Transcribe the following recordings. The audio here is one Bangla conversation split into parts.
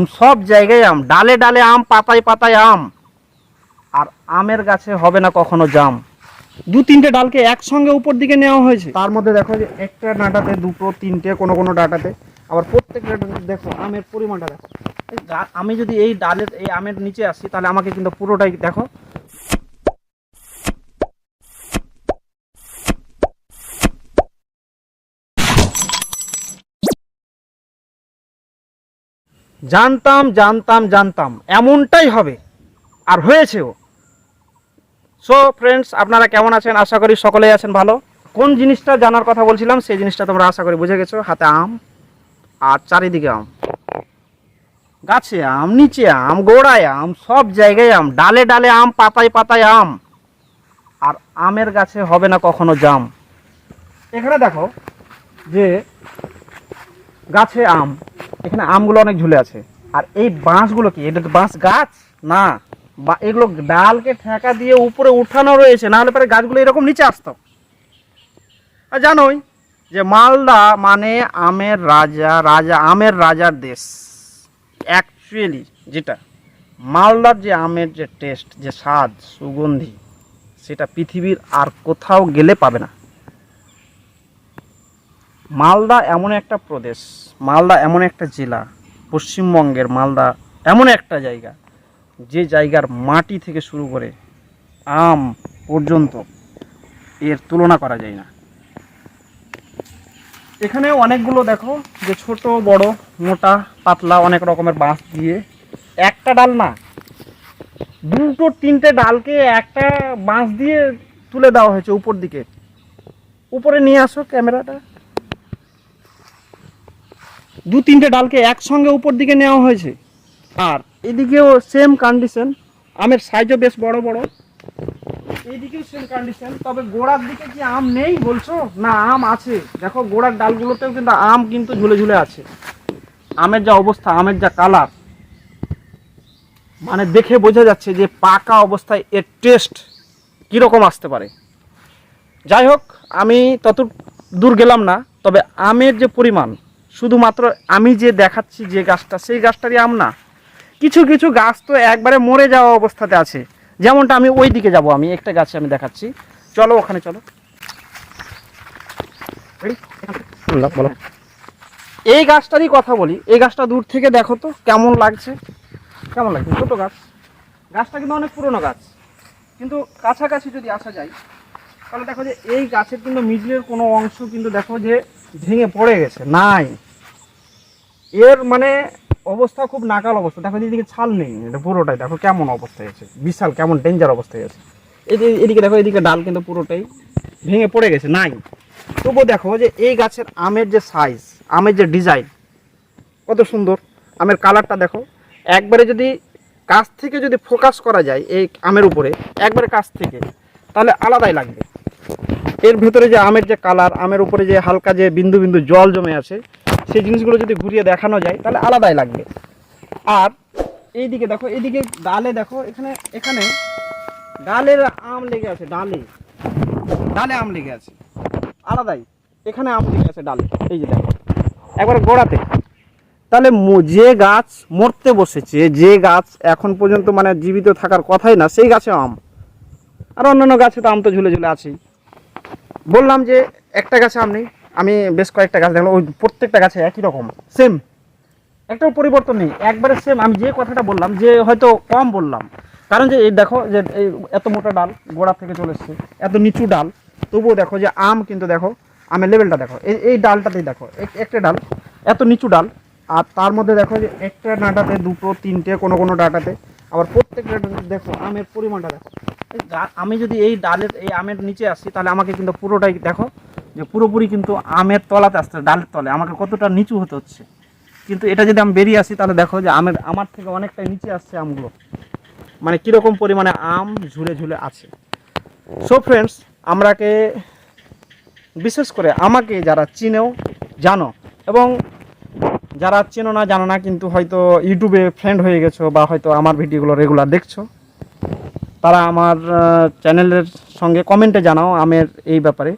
সব জায়গায় আম ডালে ডালে আম পাতায় পাতায় আম। আর আমের গাছে হবে না কখনো জাম। দু তিনটে ডালকে একসঙ্গে উপর দিকে নেওয়া হয়েছে। তার মধ্যে দেখো যে একটা ডাঁটাতে দুটো তিনটে কোনো কোনো ডাঁটাতে। আবার প্রত্যেকটা দেখো আমের পরিমাণটা দেখো। আমি যদি এই ডালের এই আমের নিচে আসি তাহলে আমাকে কিন্তু পুরোটাই দেখো। জানতাম জানতাম জানতাম। এমনটাই হবে। আর হয়েছেও। সো ফ্রেন্ডস আপনারা কেমন আছেন? আশা করি সকলেই আছেন ভালো। কোন জিনিসটা জানার কথা বলছিলাম, সেই জিনিসটা তোমরা আশা করি বুঝে গেছো। হাতে আম আর চারিদিকে আম। গাছে আম, নিচে আম, গোড়ায় আম, সব জায়গায় আম। ডালে ডালে আম, পাতায় পাতায় আম। আর আমের গাছে হবে না কখনো জাম। এখানে দেখো যে গাছে আম। এখানে আমগুলো অনেক ঝুলে আছে। আর এই বাঁশগুলো কি? এটা তো বাঁশ গাছ? না। বা এগুলো ডালকে ঠেকা দিয়ে উপরে উঠানো রয়েছে, না হলে পরে গাছগুলো এরকম নিচে আসতো। আর জানোই যে মালদা মানে আমের রাজা রাজা, আমের রাজার দেশ। অ্যাকচুয়ালি যেটা, মালদার যে আমের যে টেস্ট যে স্বাদ, সুগন্ধি, সেটা পৃথিবীর আর কোথাও গেলে পাবে না। মালদা এমন একটা প্রদেশ, মালদা এমন একটা জেলা, পশ্চিমবঙ্গের মালদা এমন একটা জায়গা, যে জায়গার মাটি থেকে শুরু করে আম পর্যন্ত এর তুলনা করা যায় না। এখানে অনেকগুলো দেখো, যে ছোট, বড়, মোটা, পাতলা অনেক রকমের বাঁশ দিয়ে একটা ডাল না, দুটো, তিনটে ডালকে একটা বাঁশ দিয়ে তুলে দেওয়া হয়েছে উপর দিকে। উপরে নিয়ে আসো ক্যামেরাটা। দু তিনটে ডালকে একসঙ্গে উপর দিকে নেওয়া হয়েছে। আর এদিকেও সেম কন্ডিশন আমের সাইজও বেশ বড় বড়। এইদিকেও সেম কন্ডিশন তবে গোড়ার দিকে কি আম নেই বলছো? না, আম আছে। দেখো, গোড়ার ডালগুলোতেও কিন্তু আম কিন্তু ঝুলে ঝুলে আছে। আমের যা অবস্থা, আমের যা কালার মানে দেখে বোঝা যাচ্ছে যে পাকা অবস্থায় এর টেস্ট কীরকম আসতে পারে। যাই হোক, আমি তত দূর গেলাম না, তবে আমের যে পরিমাণ শুধুমাত্র আমি যে দেখাচ্ছি যে গাছটা সেই গাছটারই আম না। কিছু কিছু গাছ তো একবারে মরে যাওয়া অবস্থাতে আছে। যেমনটা আমি ওই দিকে যাব আমি একটা গাছে আমি দেখাচ্ছি। চলো ওখানে চলো। এই গাছটারই কথা বলি। এই গাছটা দূর থেকে দেখো তো কেমন লাগছে। কেমন লাগছে? ছোটো গাছ। গাছটা কিন্তু অনেক পুরনো গাছ। কিন্তু কাছাকাছি যদি আসা যায় তাহলে দেখো যে এই গাছের কিন্তু মিডলের কোনো অংশ কিন্তু দেখো যে ভেঙে পড়ে গেছে নাই। এর মানে অবস্থা খুব নাকাল অবস্থা। দেখো এদিকে ছাল নেই, এটা পুরোটাই। দেখো কেমন অবস্থায় আছে। বিশাল, কেমন ডেঞ্জার অবস্থায় আছে। এদিকে দেখো, এদিকে ডাল কিন্তু পুরোটাই ভেঙে পড়ে গেছে, নাই। তবুও দেখো যে এই গাছের আমের যে সাইজ আমের যে ডিজাইন কত সুন্দর। আমের কালারটা দেখো। একবারে যদি কাছ থেকে যদি ফোকাস করা যায় এই আমের উপরে, একবারে কাছ থেকে, তাহলে আলাদাই লাগবে। এর ভেতরে যে আমের যে কালার আমের উপরে যে হালকা যে বিন্দু বিন্দু জল জমে আছে সেই জিনিসগুলো যদি ঘুরিয়ে দেখানো যায়, তাহলে আলাদাই লাগবে। আর এইদিকে দেখো, এইদিকে ডালে দেখো, এখানে এখানে ডালের আম লেগে আছে, ডালে। ডালে আম লেগে আছে, আলাদাই। এখানে আম লেগে আছে ডালে, এই যে দেখো। একবারে গোড়াতে। তাহলে যে গাছ মরতে বসেছে, যে গাছ এখন পর্যন্ত মানে জীবিত থাকার কথাই না, সেই গাছে আম। আর অন্যান্য গাছে তো আম তো ঝুলে ঝুলে আছেই। বললাম যে একটা গাছে আম নেই। আমি বেশ কয়েকটা গাছ দেখলাম, ওই প্রত্যেকটা গাছে একই রকম সেম একটাও পরিবর্তন নেই, একবারে সেম আমি যে কথাটা বললাম, যে হয়তো কম বললাম, কারণ যে এই দেখো যে এই এত মোটা ডাল গোড়া থেকে চলে এসছে, এত নিচু ডাল, তবুও দেখো যে আম কিন্তু দেখো, আমের লেভেলটা দেখো, এই এই ডালটাতেই দেখো, এক- একটা ডাল, এত নিচু ডাল, আর তার মধ্যে দেখো যে একটা ডাঁটাতে দুটো, তিনটে, কোনো কোনো ডাঁটাতে, আবার প্রত্যেকটা দেখো আমের পরিমাণটা দেখো। আমি যদি এই ডালের, এই আমের নিচে আসি, তাহলে আমাকে কিন্তু পুরোটাই দেখো যে পুরোপুরি কিন্তু আমের তলাতে আসতে ডালের তলে আমাকে কতটা নিচু হতে হচ্ছে। কিন্তু এটা যদি আমি বেরিয়ে আসি, তাহলে দেখো যে আমের, আমার থেকে অনেকটাই নিচে আসছে আমগুলো। মানে কীরকম পরিমাণে আম ঝুলে ঝুলে আছে। সো ফ্রেন্ডস আমরাকে বিশেষ করে আমাকে যারা চিনেও, জানো, এবং যারা চেনো না, জানো না, কিন্তু হয়তো ইউটিউবে ফ্রেন্ড হয়ে গেছো বা হয়তো আমার ভিডিওগুলো রেগুলার দেখছ, তারা আমার চ্যানেলের সঙ্গে কমেন্টে জানাও আমের এই ব্যাপারে।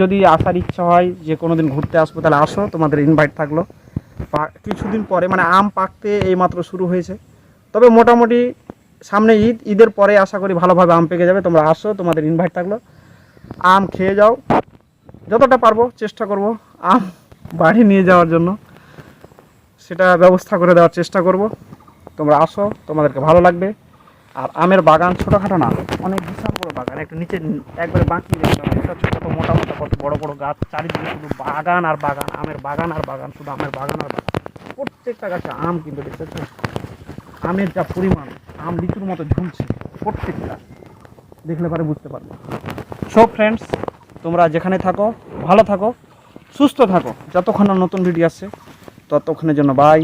যদি আসার ইচ্ছা হয় যে কোনো দিন ঘুরতে আসব, তাহলে আসো, তোমাদের ইনভাইট থাকল। কিছুদিন পরে মানে আম পাকতে এইমাত্র শুরু হয়েছে। তবে মোটামুটি সামনে ঈদ, ঈদের পরে আশা করি ভালোভাবে আম পেকে যাবে। তোমরা আসো, তোমাদের ইনভাইট থাকল। আম খেয়ে যাও। যতটা পারব, চেষ্টা করব আম বাড়ি নিয়ে যাওয়ার জন্য। সেটা ব্যবস্থা করে দেওয়ার চেষ্টা করব। তোমরা আসো, তোমাদেরকে ভালো লাগবে। আর আমের বাগান ছোটোখাটো না, অনেক বিশাল বাগান, একটু নিচে একবারে বাঁকি একটা ছোট মোটা মোটা কত বড় বড় গাছ, চারিদিকে শুধু বাগান আর বাগান, আমের বাগান আর বাগান, শুধু আমের বাগান আর বাগান। প্রত্যেকটা গাছে আম কিন্তু দেখতেছো আমের যা পরিমাণ, আম লিচুর মতো ঝুলছে প্রত্যেকটা। দেখলে পারে বুঝতে পারবে। সব ফ্রেন্ডস তোমরা যেখানে থাকো, ভালো থাকো, সুস্থ থাকো। যতক্ষণ নতুন ভিডিও আসছে, ততক্ষণের জন্য বাই